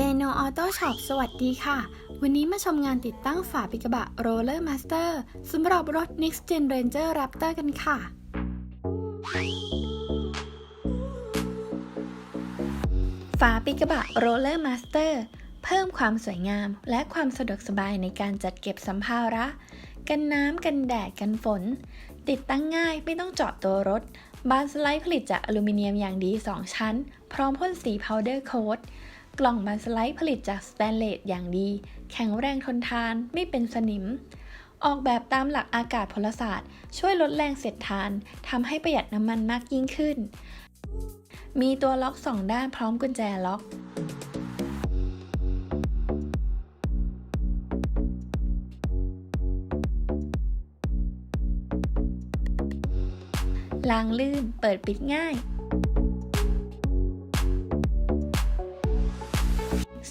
Channel Auto Shop สวัสดีค่ะ วันนี้มาชมงานติดตั้งฝาปิกระบะ Roller Master สำหรับรถ Next Gen Ranger Raptor กันค่ะ ฝาปิกระบะ Roller Master เพิ่มความสวยงาม และความสะดวกสบายในการจัดเก็บสัมภาระ กันน้ำกันแดดกันฝน ติดตั้งง่ายไม่ต้องเจาะตัวรถ บานสไลด์ผลิตจากอลูมิเนียมอย่างดี 2 ชั้น พร้อมพ่นสีพาวเดอร์โค้ด กล่องบานสไลด์ผลิตจากสแตนเลสอย่างดี แข็งแรงทนทานไม่เป็นสนิม ออกแบบตามหลักอากาศพลศาสตร์ ช่วยลดแรงเสียดทานทำให้ประหยัดน้ำมันมากยิ่งขึ้น มีตัวล็อกสองด้านพร้อมกุญแจล็อกลางลื่น เปิดปิดง่าย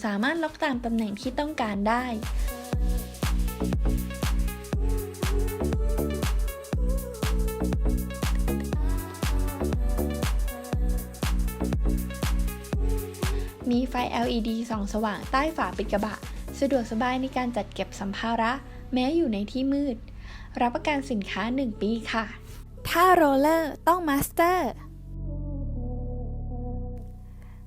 สามารถล็อกตามตำแหน่งที่ต้องการได้ มีไฟ LED ส่องสว่างใต้ฝาปิดกระบะ สะดวกสบายในการจัดเก็บสัมภาระ แม้อยู่ในที่มืด รับประกันสินค้า 1 ปีค่ะ ถ้าโรลเลอร์ต้องมาสเตอร์